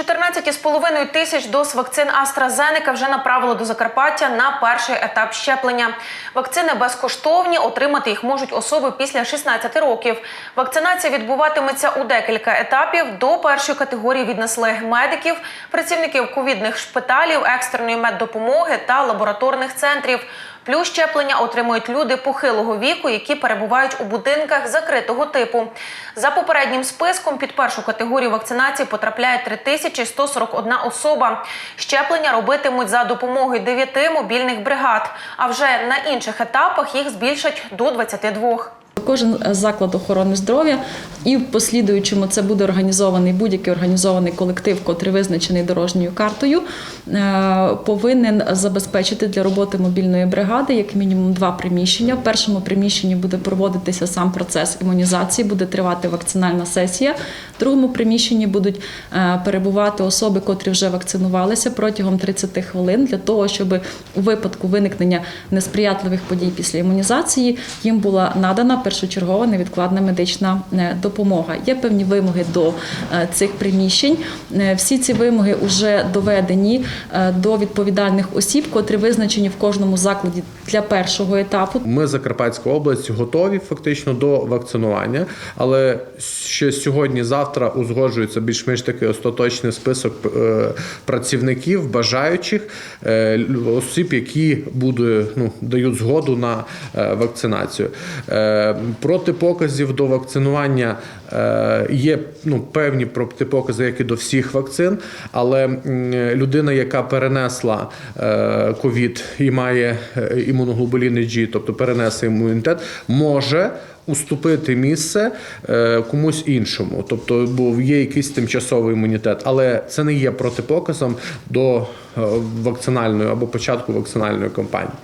14,5 тисяч доз вакцин AstraZeneca вже направили до Закарпаття на перший етап щеплення. Вакцини безкоштовні, отримати їх можуть особи після 16 років. Вакцинація відбуватиметься у декілька етапів. До першої категорії віднесли медиків, працівників ковідних шпиталів, екстреної меддопомоги та лабораторних центрів. Плюс щеплення отримують люди похилого віку, які перебувають у будинках закритого типу. За попереднім списком під першу категорію вакцинації потрапляє 3141 особа. Щеплення робитимуть за допомогою 9 мобільних бригад. А вже на інших етапах їх збільшать до 22. Кожен заклад охорони здоров'я і в послідуючому це буде організований будь-який організований колектив, котрий визначений дорожньою картою, е, повинен забезпечити для роботи мобільної бригади як мінімум два приміщення. В першому приміщенні буде проводитися сам процес імунізації, буде тривати вакцинальна сесія. В другому приміщенні будуть е, перебувати особи, котрі вже вакцинувалися протягом 30 хвилин для того, щоб у випадку виникнення несприятливих подій після імунізації їм була надана першочергова невідкладна медична е, допомога. Є певні вимоги до е, цих приміщень. Е, Всі ці вимоги вже доведені до відповідальних осіб, котрі визначені в кожному закладі для першого етапу. Ми Закарпатська область готові фактично до вакцинування, але ще сьогодні-завтра узгоджується більш-менш такий остаточний список працівників, бажаючих осіб, які будуть ну дають згоду на вакцинацію. Протипоказів до вакцинування е, є ну певні протипокази, як і до всіх вакцин, але людина, яка перенесла е, ковід і має е, імуноглобуліни G, тобто перенесе імунітет, може уступити місце комусь іншому. Тобто, бо є якийсь тимчасовий імунітет, але це не є протипоказом до вакцинальної або початку вакцинальної кампанії.